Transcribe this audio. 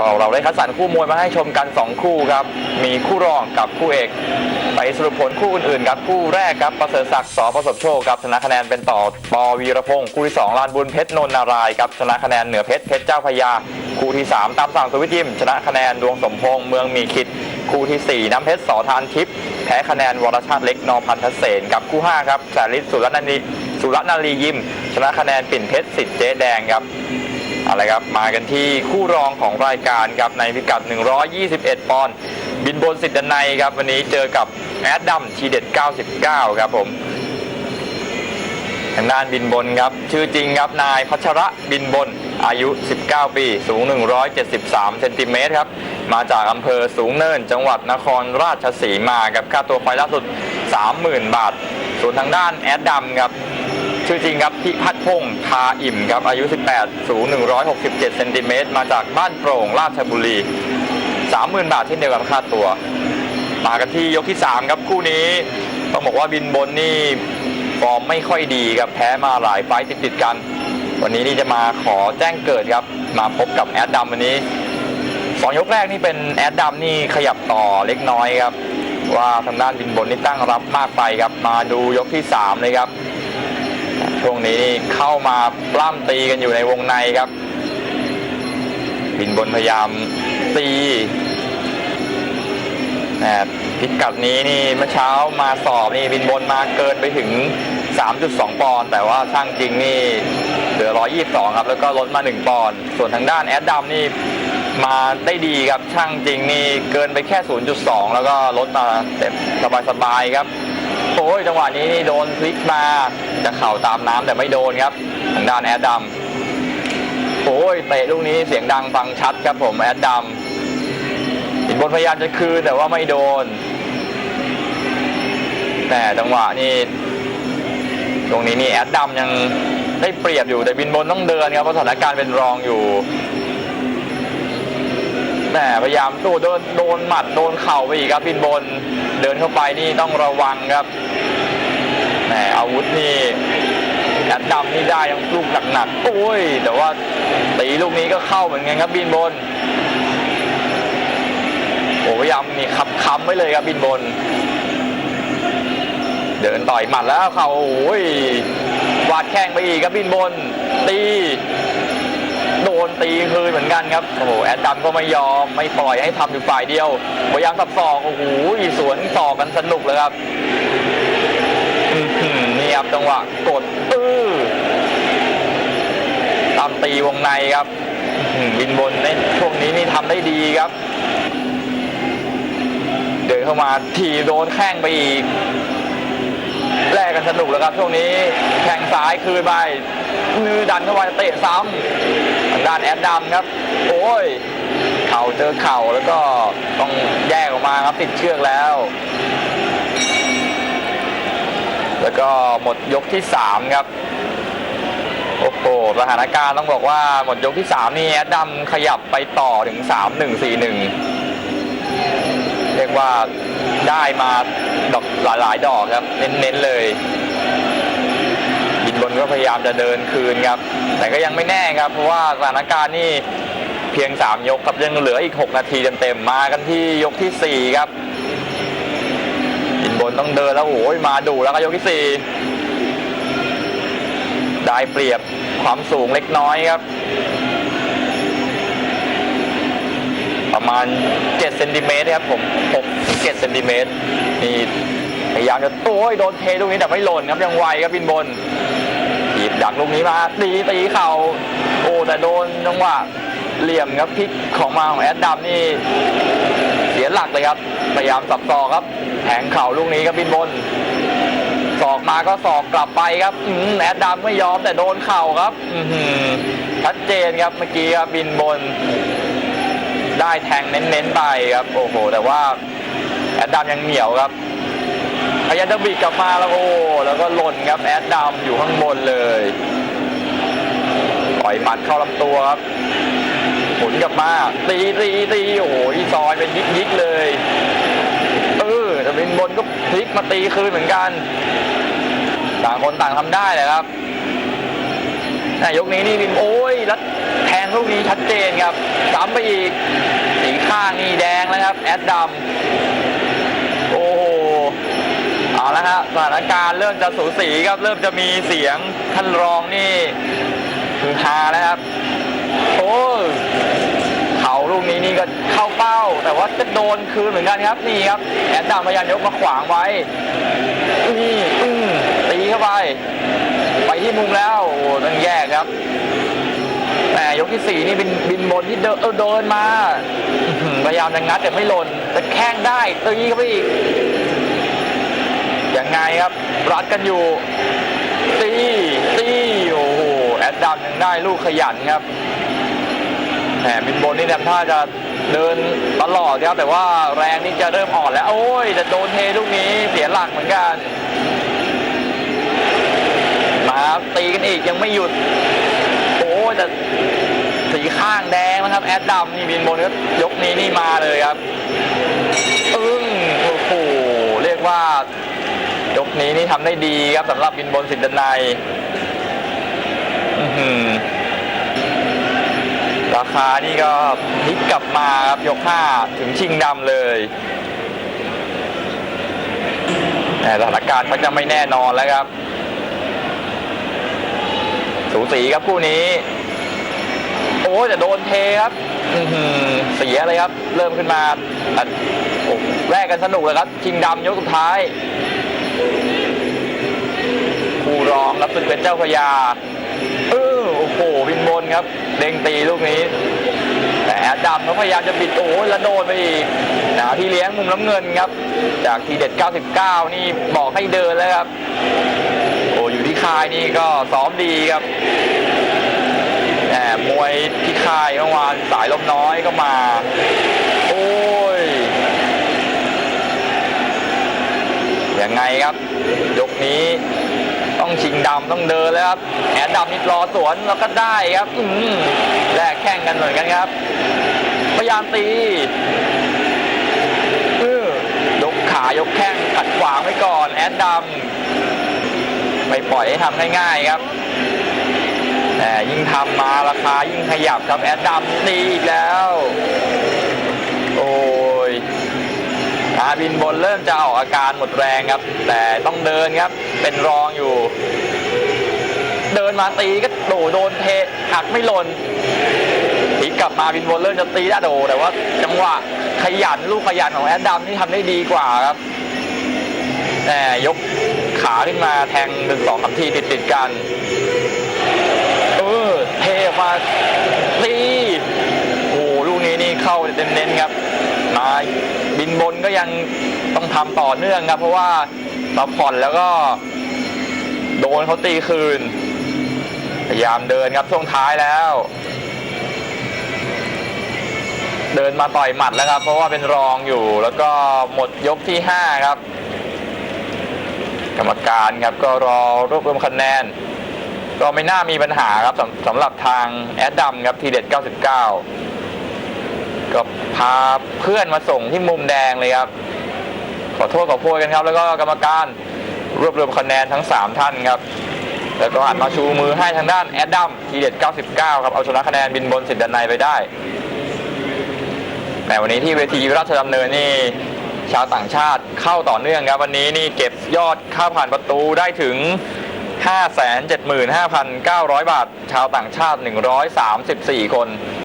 ก็เราได้คัดสรรคู่มวยมาให้ชมกัน 2 คู่ครับ มีคู่รองกับคู่เอกไปสรุปผลคู่อื่นๆครับคู่แรกครับประเสริฐศักดิ์สอประสบโชคครับชนะคะแนนเป็นต่อปอวีรพงศ์คู่ที่2ลานบุญเพชรนนท์นารายครับชนะคะแนนเหนือเพชรเพชรเจ้าพระยา คู่ที่ 3 ตามสั่งสุวิตยิม ชนะคะแนนดวงสมพงษ์เมืองมีคิด คู่ทีสี่ 4 น้ำเพชรสอทานทิพย์แพ้คะแนนวรชาติเล็กนอพันธเสนกับคู่5ครับแสาริศสุรนารีสุรนารียิม ชนะคะแนนปิ่นเพชรสิทธิ์เจ๊แดงครับ เอาละครับมากันที่คู่รองของรายการครับในพิกัด 121 ปอนด์บินบนสิทธิ์ดันในยครับ วันนี้เจอกับแอดดัมทีเด็ด 99 ครับผมทางด้านบินบนครับ ชื่อจริงครับนายพัชระบินบนอายุ 19 ปี สูง 173 เซนติเมตรครับ มาจากอำเภอสูงเนิน จังหวัดนครราชสีมาครับค่าตัวไฟล่าสุด 30,000 บาท ส่วนทางด้านแอดดัมครับ ชื่อจริงครับพิพัฒน์พงษ์ทาอิ่มครับอายุ 18 สูง 167 เซนติเมตรมาจากบ้านโปร่งราชบุรี 30,000 บาทเช่นเดียวกับค่าตัว มากันที่ยกที่ 3 ครับคู่นี้ ต้องบอกว่าบินบนนี่ฟอร์มไม่ค่อยดีครับแพ้มาหลายไฟต์ติดกัน วันนี้นี่จะมาขอแจ้งเกิดครับ มาพบกับแอดดัมวันนี้สองยกแรกนี่เป็นแอดดัมนี่ขยับต่อเล็กน้อยครับ ว่าทางด้านบินบนนี่ตั้งรับมากไปครับ มาดูยกที่3เลยครับ ช่วงนี้เข้ามาปล้ำตีกันอยู่ในวงในครับ บินบนพยายามตีแหมพิกัดนี้นี่เมื่อเช้ามาสอบนี่บินบนมาเกินไปถึง 3.2 ปอนด์แต่ว่าช่างจริงนี่เหลือ 122 ครับ แล้วก็ลดมา 1 ปอนด์ส่วนทางด้านแอดดัมนี่มาได้ดีครับช่างจริงนี่เกินไปแค่ 0.2 แล้วก็ลดมาเต็มสบายๆครับ โอ้ยจังหวะนี้นี่โดนพลิกมาจะเข่าตามน้ำแต่ไม่โดนครับทางด้านแอดดัมโอ้ยเตะลูกนี้เสียงดังฟังชัดครับผมแอดดัมอินบนพยายามจะคืนแต่ว่าไม่โดน แต่จังหวะนี่ตรงนี้นี่แอดดัมยังได้เปรียบอยู่แต่บินบนต้องเดินครับเพราะสถานการณ์เป็นรองอยู่แหมพยายามตู้โดนโดนหมัดโดนเข่าไปอีกครับบินบน เดินเข้าไปนี่ต้องระวังครับ แหมอาวุธนี่แอดดัมนี่ได้ยังลูกหนักๆโอ้ย แต่ว่าตีลูกนี้ก็เข้าเหมือนกันครับบินบนโอ้พยายามนี่ขับค้ำไว้เลยครับบินบน เดินต่อยหมัดแล้วเขาโอ้ยวาดแข้งไปอีกครับบินบน ตี โดนตีคืนเหมือนกันครับโอ้โหแอดดัมก็ไม่ยอมไม่ปล่อยให้ทำอยู่ฝ่ายเดียวพยายามสับศอกโอ้โหสวนต่อกันสนุกเลยครับ ครับจังหวะกดตื้อตามตีวงในครับบินบนในช่วงนี้นี่ทำได้ดีครับ เดินเข้ามาทีโดนแข้งไปอีกแลกกันสนุกแล้วครับ ช่วงนี้แข่งซ้ายคืนไปนือดันเข้าไปเตะซ้ำทางด้านแอดดัมครับ โอ้ย เข่าเจอเข่าแล้วก็ต้องแยกออกมาครับติดเชือกแล้ว แล้วก็หมดยกที่สามครับ โอ้โหสถานการณ์ต้องบอกว่าหมดยกที่สามนี่แอดดัมขยับไปต่อถึงสามหนึ่งสี่หนึ่งเรียกว่าได้มาดอกหลายๆ ดอกครับ เน้นๆเลยบินบนก็พยายามจะเดินคืนครับ แต่ก็ยังไม่แน่ครับ เพราะว่าสถานการณ์นี่เพียง 3 ยกครับยังเหลืออีก 6 นาทีเต็มๆมากันที่ยกทีสี่4 ครับ นต้องเดินแล้วโอ้ยมาดูแล้วก็ยกที่4ได้เปรียบความสูงเล็กน้อยครับ ประมาณ7เซนติเมตรครับผม6ถึง7เซนติเมตรนี่พยายามจะโอ้ยโดนเทลูกนี้แต่ไม่หล่นครับยังไวครับบินบนถีบดักลูกนี้มาตีตีเข่าโอ้แต่โดนจังหวะเหลี่ยมครับพลิกของมาของแอดดัมนี่ สียหลักเลยครับพยายามสับศอกครับแทงเข่าลูกนี้ครับบินบนศอกมาก็ศอกกลับไปครับอืแอดดัมไม่ยอมแต่โดนเข่าครับ อืชัดเจนครับเมื่อกี้ครับบินบน ได้แทงเน้นๆไปครับ โอ้โห แต่ว่าแอดดัมยังเหนียวครับพยายามจะบิดกลับมาแล้วโอ้แล้วก็หล่นครับแอดดัมอยู่ข้างบนเลยปล่อยหมัดเข้าลำตัวครับหมุนกลับมาตีตีตีโอ้โซอยเป็นยิกยิกๆเลย เออแต่เป็นบนก็พลิกมาตีคืนเหมือนกัน ต่างคนต่างทำได้เลยครับนายกนี้นี่บินโอ้ยแล้วแทงลูกนี้ชัดเจนครับซ้ำไปอีกสีข้างนี่แดงแล้วครับ แอดดำโอ้โหเอาละครับสถานการณ์เริ่มจะสูสีครับ เริ่มจะมีเสียงท่านรองนี่คือฮาแล้วครับโอ้ นี่ก็เข้าเป้า แต่ว่าจะโดนคืนเหมือนกันครับนี่ครับแอดดำพยายามยกมาขวางไว้นี่อื้อตีเข้าไป ไปที่มุมแล้วโอ้ต้องแยกครับแต่ยกที่สี่นี่บินบินบนที่เดินเออเดินมาพยายามจะงัดแต่ไม่หล่นแต่แข้งได้ตีเข้าไปอีกยังไงครับ รัดกันอยู่ตีตีโอ้โหแอดดัมยังได้ลูกขยันครับ แหมบินบนนี่ทำท่าจะเดินตลอดครับแต่ว่าแรงนี่จะเริ่มอ่อนแล้ว โอ้ยจะโดนเทลูกนี้เสียหลักเหมือนกัน มาครับตีกันอีกยังไม่หยุด โอ้ยแต่สีข้างแดงนะครับ แอดดำนี่บินบนก็ยกนี้นี่มาเลยครับอึ้งโอ้โหเรียกว่ายกนี้นี่ทำได้ดีครับสำหรับบินบนสินดนัยอื้อหือ ราคานี่ก็พลิกกลับมาครับยกห้าถึงชิงดำเลยแต่สถานการณ์มันจะไม่แน่นอนแล้วครับ สูสีครับคู่นี้ โอ้ยแต่โดนเทครับเสียเลยครับ เริ่มขึ้นมาอะโอ้แรกกันสนุกเลยครับ ชิงดำยกสุดท้าย คู่รองรับซึ่งเป็นเจ้าพระยาเออโอ้โหวินบนครับ เด้งตีลูกนี้ แต่แอดดำเขาพยายามจะบิดโอ้ยแล้วโดนไปอีกนะที่เลี้ยงมุมน้ำเงินครับ จากทีเด็ด 99 นี่บอกให้เดินแล้วครับ โอ้อยู่ที่ค่ายนี่ก็ซ้อมดีครับแหมมวยที่ค่ายเมื่อวานสายลมน้อยก็มา โอ้ยยังไงครับยกนี้ ชิงดำต้องเดินแล้วครับแอนดำนี่รอสวนแล้วก็ได้ครับอืมแลกแข่งกันเหมือนกันครับ พยายามตีเออยกขายกแข้งขัดขวางไว้ก่อน แอดดำไม่ปล่อยให้ทำง่ายๆครับแต่ยิ่งทำมาราคายิ่งขยับครับแอดดำตีอีกแล้ว โอ้ ยอาบินบนเริ่มจะออกอาการหมดแรงครับ แต่ต้องเดินครับ เป็นรองอยู่ เดินมาตีก็โดโดนเทหักไม่หล่นพลิกกลับมาบินบนเริ่มจะตีได้โด แต่ว่าจังหวะขยันลูกขยันของแอดดัมนี่ทำได้ดีกว่าครับแต่ยกขาขึ้นมาแทงหนึ่งสองสามทีติดติดกัน เออเทมาตีโอ้ลูกนี้นี่เข้าเน้นๆครับมา บินบนก็ยังต้องทำต่อเนื่องครับ เพราะว่าเราผ่อนแล้วก็ โดนเขาตีคืน พยายามเดินครับช่วงท้ายแล้ว เดินมาต่อยหมัดแล้วครับ เพราะว่าเป็นรองอยู่แล้วก็หมดยกที่ 5 ครับ กรรมการครับก็รอรวบรวมคะแนนก็ไม่น่ามีปัญหาครับสำสำหรับทางแอดดัมครับทีเด็ด 99 ก็พาเพื่อนมาส่งที่มุมแดงเลยครับ ขอโทษขอโพยกันครับ แล้วก็กรรมการรวบรวมคะแนนทั้ง 3 ท่านครับ แล้วก็หันมาชูมือให้ทางด้านแอดดัมทีเด็ด 99 ครับ เอาชนะคะแนนบินบนสิทธิ์ดันในไปได้แต่วันนี้ที่เวทีราชดำเนินนี่ชาวต่างชาติเข้าต่อเนื่องครับ วันนี้นี่เก็บยอดค่าผ่านประตูได้ถึง 575,900 บาท ชาวต่างชาติ 134 คน